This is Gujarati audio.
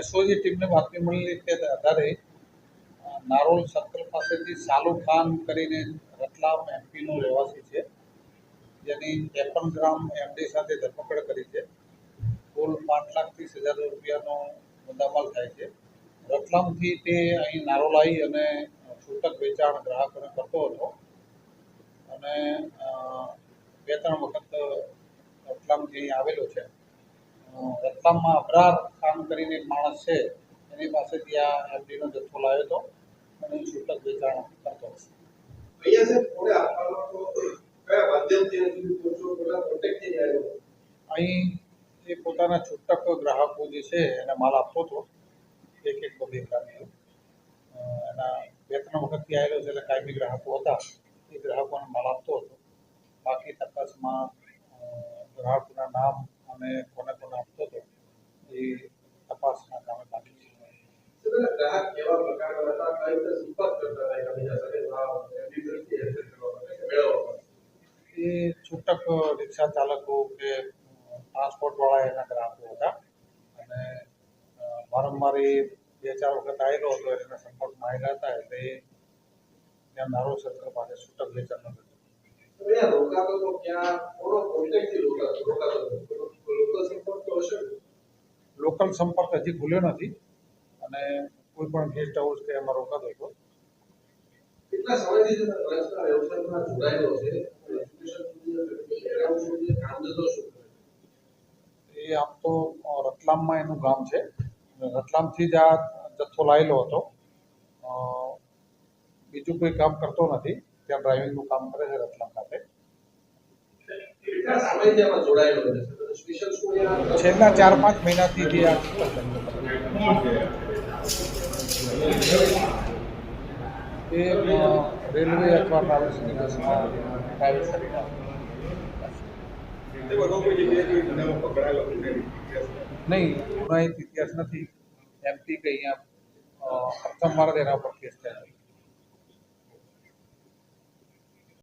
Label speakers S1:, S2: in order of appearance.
S1: એસઓજી ટીમને બાતમી મળેલી તે આધારે નારોલ સર્કલ પાસેથી સાલુ ખાન કરીને રતલામ એમપીનો રહેવાસી છે. જેની ત્રેપન ગ્રામ એમડી સાથે ધરપકડ કરી છે. કુલ પાંચ લાખ ત્રીસ હજાર રૂપિયાનો મુદ્દામાલ થાય છે. રતલામથી તે અહીં નારોલ આવી અને છૂટક વેચાણ ગ્રાહકોને કરતો હતો. અને બે ત્રણ વખત રતલામથી આવેલો છે. રતલામમાં અબરાર કામ કરીને એક માણસ છે એની પાસેથી આ એમડીનો જથ્થો લાવ્યો હતો અને છૂટક વેચાણ કરતો અહીં એ પોતાના છૂટક ગ્રાહકો જે છે એને માલ આપતો હતો. એક એક બે ગ્રામીણ એના બે ત્રણ વખતથી આવેલો છે એટલે કાયમી ગ્રાહકો હતા. એ ગ્રાહકોને માલ આપતો હતો. બાકી તપાસમાં અ, ગ્રાહકોના નામ અને કોને કોને આપતો હતો એ તપાસના કામે બાકી છે
S2: ગ્રાહક કેવા પ્રકારના હતા કઈ રીતે સંપર્ક કરતા હતા એકબીજા સાથે આ ડિટેલ્સથી એક્સેસ કરવા માટે મેળવવા
S1: એ છૂટક રિક્ષા ચાલકો કે ટ્રાન્સપોર્ટવાળા એના ગ્રાહકો હતા. અને વારંવાર એ બે ચાર વખત આવેલો હતો એના સંપર્કમાં આવેલા હતા એટલે એ ત્યાં નારો સર્કલ પાસે છૂટક વેચાણ ધંધો
S2: તો રોકાતો તો ક્યાં? થોડો કોન્ટેક્ટથી રોકાતો રોકાતો લોકલ સંપર્ક તો હશે
S1: લોકલ સંપર્ક હજી ખુલ્યો નથી. અને કોઈ પણ ગેસ્ટ હાઉસ કે એમાં રોકાતો હતો
S2: કેટલા સમયથી તમે ડ્રગ્સના વ્યવસાયમાં જોડાયેલો છે?
S1: એ આમ તો રતલામમાં એનું ગામ છે. રતલામથી જ આ જથ્થો લાવેલો હતો. બીજું કોઈ કામ કરતો નથી. ત્યાં ડ્રાઇવિંગનું કામ કરે છે રતલામ ખાતે છેલ્લા ચાર પાંચ મહિનાથી જે આ. એ રેલવે અથવા ટ્રાવેલ્સની બસમાં ટ્રાવેલ કરીને આવે. નહીં ગુનાહિત ઇતિહાસ નથી એમપી કે અહીંયા અ, પ્રથમ વાર એના પર કેસ થયા